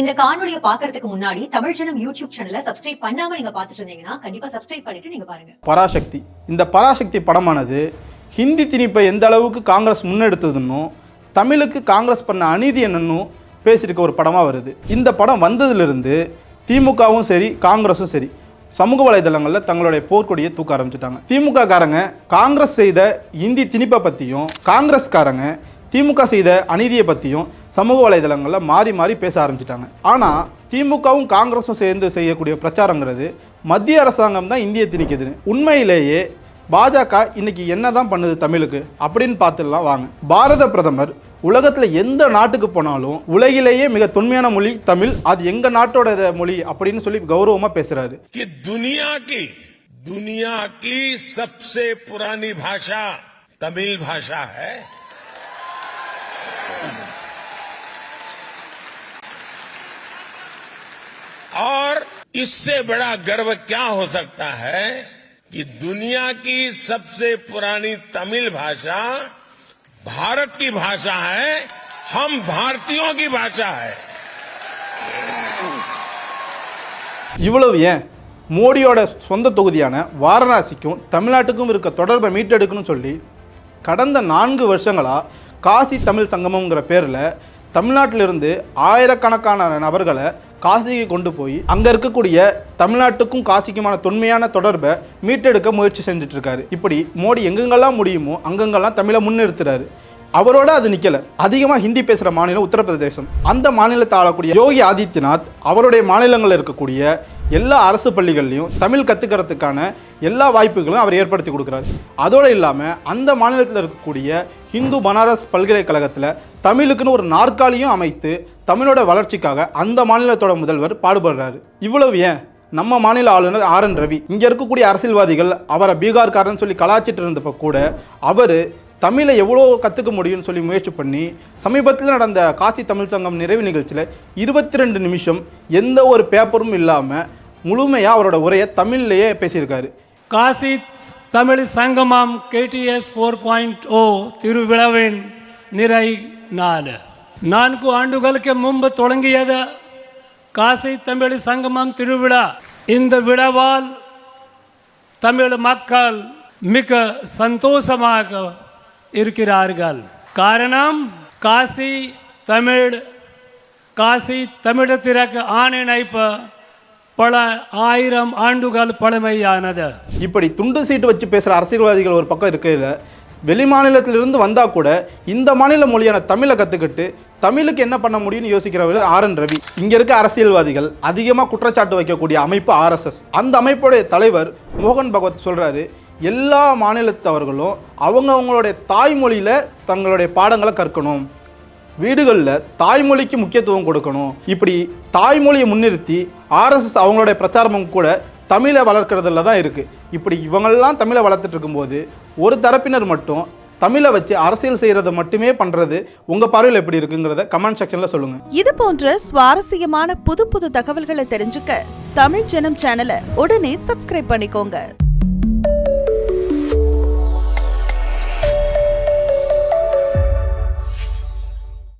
இந்த காணொலியை பாக்குறதுக்கு முன்னாடி தமிழ் ஜனம் யூடியூப் சேனலை சப்ஸ்கிரைப் பண்ணாம நீங்க பாத்துட்டு இருந்தீங்கன்னா கண்டிப்பா சப்ஸ்கிரைப் பண்ணிட்டு நீங்க பாருங்க. பராசக்தி. இந்த பராசக்தி படமானது ஹிந்தி திணிப்பை எந்த அளவுக்கு காங்கிரஸ் முன்னெடுத்ததுன்னும் தமிழுக்கு காங்கிரஸ் பண்ண அநீதி என்னன்னும் பேசியிருக்க ஒரு படமாக வருது. இந்த படம் வந்ததிலிருந்து திமுகவும் சரி காங்கிரஸும் சரி சமூக வலைதளங்களில் தங்களுடைய போர்க்கொடியை தூக்க ஆரம்பிச்சிட்டாங்க. திமுக காரங்க காங்கிரஸ் செய்த இந்தி திணிப்பை பற்றியும் காங்கிரஸ்காரங்க திமுக செய்த அநீதியை பற்றியும் சமூக வலைதளங்களில் மாறி மாறி பேச ஆரம்பிச்சிட்டாங்க. ஆனால் திமுகவும் காங்கிரஸும் சேர்ந்து செய்யக்கூடிய பிரச்சாரங்கிறது மத்திய அரசாங்கம் தான் இந்திய திணிக்கிதுன்னு உண்மையிலேயே பாஜக இன்னைக்கு என்ன தான் பண்ணுது தமிழுக்கு அப்படின்னு பார்த்துடலாம் வாங்க. பாரத பிரதமர் உலகத்தில் எந்த நாட்டுக்கு போனாலும் உலகிலேயே மிக தொன்மையான மொழி தமிழ். அது எங்க நாட்டோட மொழி அப்படின்னு சொல்லி கௌரவமா பேசுறாரு. துனியாக்கி துனியாக்கி சப்சே புராணி பாஷா தமிழ் பாஷா ஹை इससे बड़ा गर्व क्या हो सकता है कि दुनिया की सबसे पुरानी तमिल भाषा भारत की भाषा है हम भारतीयों की भाषा है இவ்வளவு ஏன் மோடியோட சொந்த தொகுதியான வாரணாசிக்கும் தமிழ்நாட்டுக்கும் இருக்க தொடர்பை மீட்டெடுக்கணும்னு சொல்லி கடந்த நான்கு வருஷங்களாக காசி தமிழ் சங்கமங்கிற பேரில் தமிழ்நாட்டிலிருந்து ஆயிரக்கணக்கான நபர்களை காசிக்கு கொண்டு போய் அங்கே இருக்கக்கூடிய தமிழ்நாட்டுக்கும் காசிக்குமான தொன்மையான தொடர்பை மீட்டெடுக்க முயற்சி செஞ்சுட்டு இப்படி மோடி எங்கெங்கெல்லாம் முடியுமோ அங்கங்கெல்லாம் தமிழை முன்னிறுத்துறாரு. அவரோட அது நிற்கலை அதிகமாக ஹிந்தி பேசுகிற மாநிலம் உத்தரப்பிரதேசம். அந்த மாநிலத்தை ஆளக்கூடிய யோகி ஆதித்யநாத் அவருடைய மாநிலங்களில் இருக்கக்கூடிய எல்லா அரசு பள்ளிகள்லையும் தமிழ் கற்றுக்கிறதுக்கான எல்லா வாய்ப்புகளும் அவர் ஏற்படுத்தி கொடுக்குறாரு. அதோடு இல்லாமல் அந்த மாநிலத்தில் இருக்கக்கூடிய ஹிந்து பனாரஸ் பல்கலைக்கழகத்தில் தமிழுக்குன்னு ஒரு நாற்காலியும் அமைத்து தமிழோட வளர்ச்சிக்காக அந்த மாநிலத்தோட முதல்வர் பாடுபடுறாரு. இவ்வளவு ஏன்? நம்ம மாநில ஆளுநர் ஆர் என் ரவி. இங்கே இருக்கக்கூடிய அரசியல்வாதிகள் அவரை பீகார்காரன்னு சொல்லி கலாச்சிட்டு இருந்தப்போ கூட அவர் தமிழை எவ்வளோ கற்றுக்க முடியும்னு சொல்லி முயற்சி பண்ணி சமீபத்தில் நடந்த காசி தமிழ் சங்கம் நிறைவு நிகழ்ச்சியில் இருபத்தி ரெண்டு நிமிஷம் எந்த ஒரு பேப்பரும் இல்லாமல் முழுமையாக அவரோட உரையை தமிழ்லேயே பேசியிருக்காரு. காசி தமிழ் சங்கமம் கேடிஎஸ் ஃபோர் பாயிண்ட் ஓ திருவிழாவின் நிறை நாலு நான்கு ஆண்டுகளுக்கு முன்பு தொடங்கியது காசி தமிழ் சங்கமம் திருவிழா. இந்த விழாவால் தமிழ் மக்கள் மிக சந்தோஷமாக இருக்கிறார்கள். காரணம் காசி தமிழ் காசி தமிழத்திற்கு ஆணிணைப்பு பல ஆயிரம் ஆண்டுகள் பழமையானது. இப்படி துண்டு சீட்டு வச்சு பேசுகிற அரசியல்வாதிகள் ஒரு பக்கம் இருக்கையில் வெளி மாநிலத்திலிருந்து வந்தால் கூட இந்த மாநில மொழியான தமிழை கற்றுக்கிட்டு தமிழுக்கு என்ன பண்ண முடியும்னு யோசிக்கிறவர் ஆர் என் ரவி. இங்கே இருக்க அரசியல்வாதிகள் அதிகமாக குற்றச்சாட்டு வைக்கக்கூடிய அமைப்பு ஆர்எஸ்எஸ் அந்த அமைப்புடைய தலைவர் மோகன் பகவத் சொல்கிறாரு எல்லா மாநிலத்தவர்களும் அவங்க அவங்களுடைய தாய்மொழியில் தங்களுடைய பாடங்களை கற்கணும். வீடுகளில் தாய்மொழிக்கு முக்கியத்துவம் கொடுக்கணும். இப்படி தாய்மொழியை முன்னிறுத்தி ஆர்எஸ்எஸ் அவங்களுடைய பிரச்சாரமும் கூட தமிழை வளர்க்குறதுல தான் இருக்குது இப்படி இவங்கெல்லாம் தமிழை வளர்த்துட்டு இருக்கும்போது ஒரு தரப்பினர் மட்டும் தமிழை வச்சு அரசியல் செய்கிறத மட்டுமே பண்ணுறது உங்கள் பார்வையில் எப்படி இருக்குங்கிறத கமெண்ட் செக்ஷனில் சொல்லுங்கள் இது போன்ற சுவாரஸ்யமான புது புது தகவல்களை தெரிஞ்சுக்க தமிழ் ஜனம் சேனலை உடனே சப்ஸ்கிரைப் பண்ணிக்கோங்க.